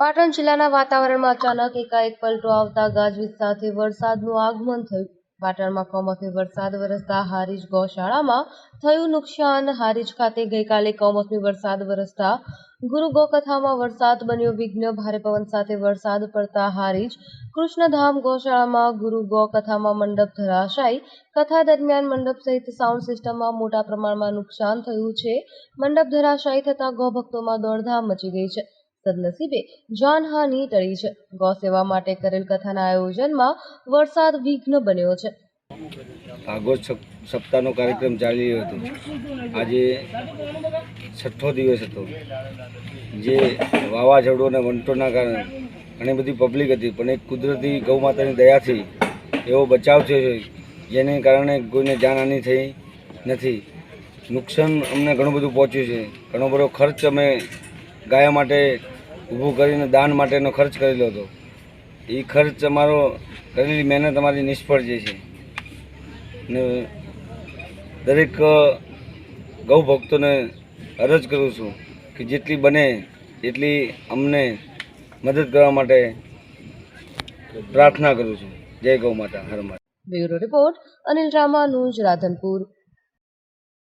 પાટણ જિલ્લાના વાતાવરણમાં અચાનક એકાએક પલટો આવતા ગાજવીજ સાથે વરસાદનું આગમન થયું. પાટણમાં કમોસમી વરસાદ વરસતા હારીજ ગૌશાળામાં થયું નુકસાન. હારીજ ખાતે ગઈકાલે કમોસમી વરસાદ વરસતા ગુરુ ગૌકથામાં વરસાદ બન્યો. વિઘ્ન ભારે પવન સાથે વરસાદ પડતા હારીજ કૃષ્ણધામ ગૌશાળામાં ગુરુ ગૌ કથામાં મંડપ ધરાશાયી. કથા દરમિયાન મંડપ સહિત સાઉન્ડ સિસ્ટમમાં મોટા પ્રમાણમાં નુકસાન થયું છે. મંડપ ધરાશાયી થતાં ગૌભક્તોમાં દોડધામ મચી ગઈ છે. સદનસીબે જાનહાનિ ટળી છે. ગૌ સેવા માટે કરેલ કથાના આયોજનમાં વરસાદ વિઘ્ન બન્યો છે. ભાગવત સપ્તાહનો કાર્યક્રમ ચાલી રહ્યો હતો. આજે છઠ્ઠો દિવસ હતો. જે વાવાઝોડું અને વંટોના કારણે ઘણી બધી પબ્લિક હતી, પણ એક કુદરતી ગૌ માતાની દયાથી એવો બચાવ થયો છે, જેને કારણે કોઈને જાનહાનિ થઈ નથી. નુકસાન અમને ઘણું બધું પહોંચ્યું છે. ઘણો બધો ખર્ચ અમે ગાયા માટે ઊભું કરીને દાન માટેનો ખર્ચ કરેલો હતો. એ ખર્ચ અમારો કરેલી મહેનત અમારી નિષ્ફળ જે છે. ને દરેક ગૌ ભક્તોને અરજ કરું છું કે જેટલી બને એટલી અમને મદદ કરવા માટે પ્રાર્થના કરું છું. જય ગૌ માતા, હર માતા. Bureau report Anil Ramanuj, Radhanpur.